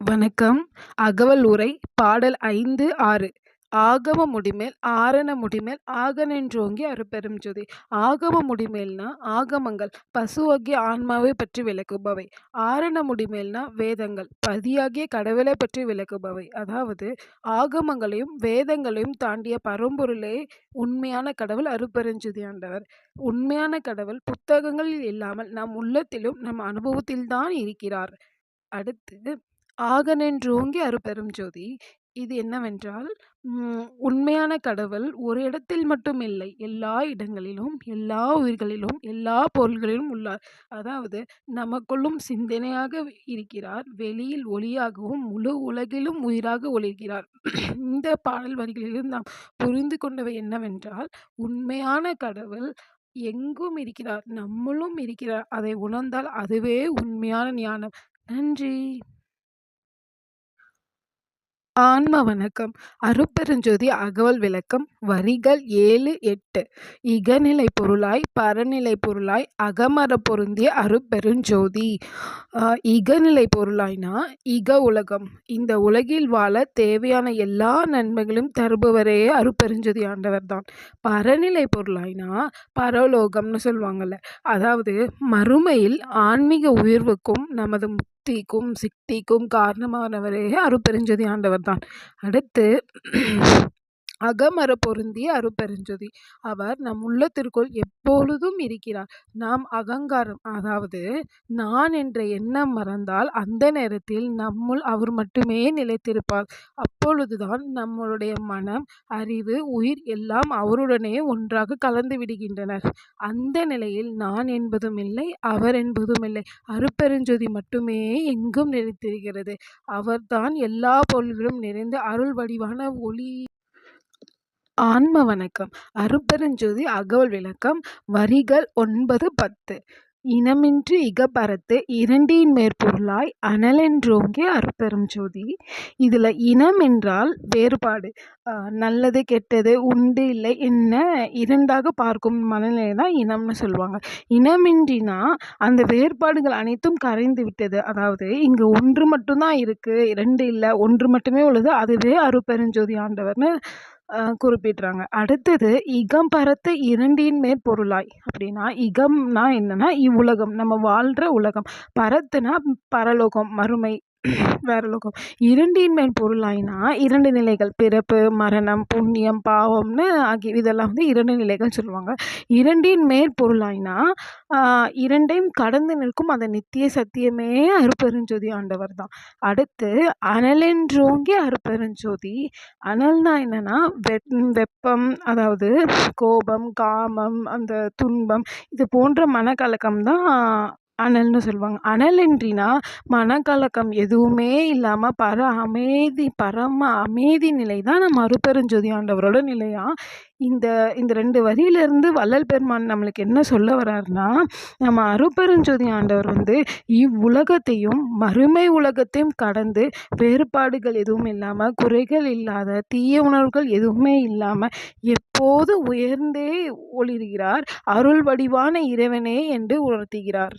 வணக்கம். அகவல் உரை பாடல் ஐந்து ஆறு. ஆகம முடிமேல் ஆரண முடிமேல் ஆகனென்றோங்கி அருட்பெரும் ஜோதி. ஆகம முடிமேல்னா ஆகமங்கள் பசுவாகிய ஆன்மாவை பற்றி விளக்குபவை. ஆரண முடிமேல்னா வேதங்கள் பதியாகிய கடவுளை பற்றி விளக்குபவை. அதாவது ஆகமங்களையும் வேதங்களையும் தாண்டிய பரம்பொருளே உண்மையான கடவுள் அருட்பெருஞ்சுதி ஆண்டவர். உண்மையான கடவுள் புத்தகங்களில் இல்லாமல் நம் உள்ளத்திலும் நம் அனுபவத்தில்தான் இருக்கிறார். அடுத்து ஆகனென்றோங்கி அருட்பெரும் ஜோதி. இது என்னவென்றால் உண்மையான கடவுள் ஒரு இடத்தில் மட்டும் இல்லை எல்லா இடங்களிலும் எல்லா உயிர்களிலும் எல்லா பொருள்களிலும் உள்ளார். அதாவது நமக்குள்ளும் சிந்தனையாக இருக்கிறார் வெளியில் ஒளியாகவும் முழு உலகிலும் உயிராக ஒளிர்கிறார். இந்த பாடல் வரிகளிலும் நாம் புரிந்து கொண்டவை என்னவென்றால் உண்மையான கடவுள் எங்கும் இருக்கிறார் நம்மளும் இருக்கிறார். அதை உணர்ந்தால் அதுவே உண்மையான ஞானம். நன்றி. ஆன்ம வணக்கம். அருப்பெருஞ்சோதி அகவல் விளக்கம். வரிகள் ஏழு எட்டு. இகநிலை பொருளாய் பரநிலை பொருளாய் அகமர பொருந்திய அருப்பெருஞ்சோதி. இகநிலை பொருளாய்னா இக உலகம். இந்த உலகில் வாழ தேவையான எல்லா நன்மைகளும் தருபவரே அருப்பெருஞ்சோதி ஆண்டவர் தான். பரநிலை பொருளாய்னா பரலோகம்னு சொல்லுவாங்கள்ல அதாவது மறுமையில் ஆன்மீக உயர்வுக்கும் நமது முக்திக்கும் சித்திக்கும் காரணமானவரே. அருட்பெருஞ்சோதி ஆண்டவர் தான் அடுத்து அகமர பொருந்திய அருட்பெருஞ்சோதி அவர் நம் உள்ளத்திற்குள் எப்பொழுதும் இருக்கிறார். நாம் அகங்காரம் அதாவது நான் என்ற எண்ணம் மறந்தால் அந்த நேரத்தில் நம்முள் அவர் மட்டுமே நிலைத்திருப்பார். அப்பொழுதுதான் நம்மளுடைய மனம் அறிவு உயிர் எல்லாம் அவருடனே ஒன்றாக கலந்து விடுகின்றனர். அந்த நிலையில் நான் என்பதும் இல்லை அவர் என்பதும் இல்லை. அருட்பெருஞ்சோதி மட்டுமே எங்கும் நிலைத்திருக்கிறது. அவர்தான் எல்லா பொருள்களும் நிறைந்த அருள் வடிவான ஒளி ஆன்ம வணக்கம் அருப்பெருஞ்சோதி அகவல் விளக்கம் வரிகள் ஒன்பது பத்து. இனமின்றி இகப்பரத்து இரண்டின் மேற்பொருளாய் அனலென்றோங்கி அருட்பெரும் ஜோதி இதில் இனம் என்றால் வேறுபாடு. நல்லது கெட்டது உண்டு இல்லை என்ன இரண்டாக பார்க்கும் மனநிலை தான் இனம்னு சொல்லுவாங்க. இனமின்றினா அந்த வேறுபாடுகள் அனைத்தும் கரைந்து விட்டது. அதாவது இங்கே ஒன்று மட்டும்தான் இருக்குது இரண்டு இல்லை ஒன்று மட்டுமே உள்ளது அதுவே அருட்பெருஞ்சோதி ஆண்டவர்னு குறிப்பிடுறாங்க. அடுத்தது இகம் பரத்து இரண்டின் மேற்பொருளாய் அப்படின்னா இகம்னா என்னன்னா இவ்வுலகம். நம்ம வாழ்கிற உலகம். பரத்துனா பரலோகம் மறுமை. வேற லோகம். இரண்டின் பொருளாயினா இரண்டு நிலைகள். பிறப்பு மரணம் புண்ணியம் பாவம்னு ஆகிய இதெல்லாம் வந்து இரண்டு நிலைகள் சொல்லுவாங்க. இரண்டின் மேற்பொருளாயினா இரண்டையும் கடந்து நிற்கும் அந்த நித்திய சத்தியமே அருப்பெருஞ்சோதி ஆண்டவர் தான். அடுத்து அனலென்றோங்கி அருப்பெருஞ்சோதி. அனல்னா என்னன்னா வெப்பம் அதாவது கோபம் காமம் அந்த துன்பம் இது போன்ற மனக்கலக்கம் தான் அனல்னு சொல்லுவாங்க. அனலின்றினா மனக்கலக்கம் எதுவுமே இல்லாமல் பர அமைதி பரம அமைதி நிலை தான் நம்ம அருப்பெருஞ்சோதி ஆண்டவரோட நிலையா? இந்த இந்த ரெண்டு வரியிலேருந்து வள்ளல் பெருமான் நம்மளுக்கு என்ன சொல்ல வர்றாருன்னா நம்ம அருப்பெருஞ்சோதி ஆண்டவர் வந்து இவ்வுலகத்தையும் மறுமை உலகத்தையும் கடந்து வேறுபாடுகள் எதுவும் இல்லாமல் குறைகள் இல்லாத தீய உணர்வுகள் எதுவுமே இல்லாமல் எப்போது உயர்ந்தே ஒளிர்கிறார் அருள் வடிவான இறைவனே என்று உணர்த்துகிறார்.